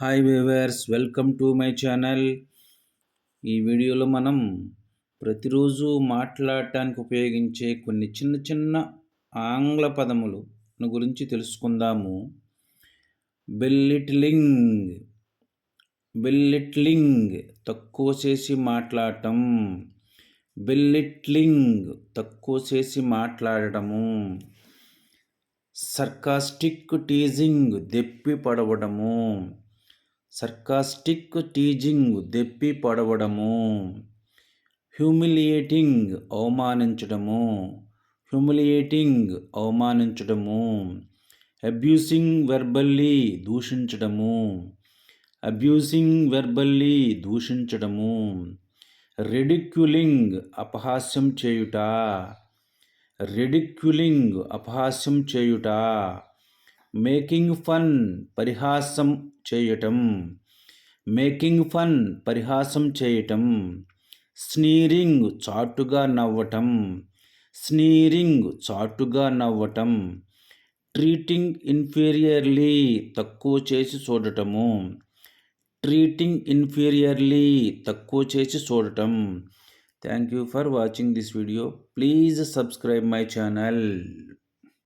Hi viewers welcome to my channel. ఈ వీడియోలో మనం ప్రతిరోజు మాట్లాడటానికి ఉపయోగించే కొన్ని చిన్న చిన్న ఆంగ్ల పదములు గురించి తెలుసుకుందాము. బెల్లిట్లింగ్ బెల్లిట్లింగ్ తక్కువ చేసి మాట్లాడటం బెల్లిట్లింగ్ తక్కువ చేసి మాట్లాడటము సర్కాస్టిక్ టీజింగ్ దెప్పి పడవడము సర్కాస్టిక్ టీజింగ్ దెప్పి పడవడము. హ్యూమిలియేటింగ్ అవమానించడము. హ్యూమిలియేటింగ్ అవమానించడము. అబ్యూసింగ్ వెర్బల్లీ దూషించడము. అబ్యూసింగ్ వెర్బల్లీ దూషించడము. రెడిక్యులింగ్ అపహాస్యం చేయుట. రెడిక్యులింగ్ అపహాస్యం చేయుట. మేకింగ్ ఫన్ పరిహాసం చేయటం. మేకింగ్ ఫన్ పరిహాసం చేయటం. స్నీరింగ్ చాటుగా నవ్వటం. స్నీరింగ్ చాటుగా నవ్వటం. ట్రీటింగ్ ఇన్ఫీరియర్లీ తక్కువ చేసి చూడటము. ట్రీటింగ్ ఇన్ఫీరియర్లీ తక్కువ చేసి చూడటం. Thank you for watching this video. Please subscribe my channel.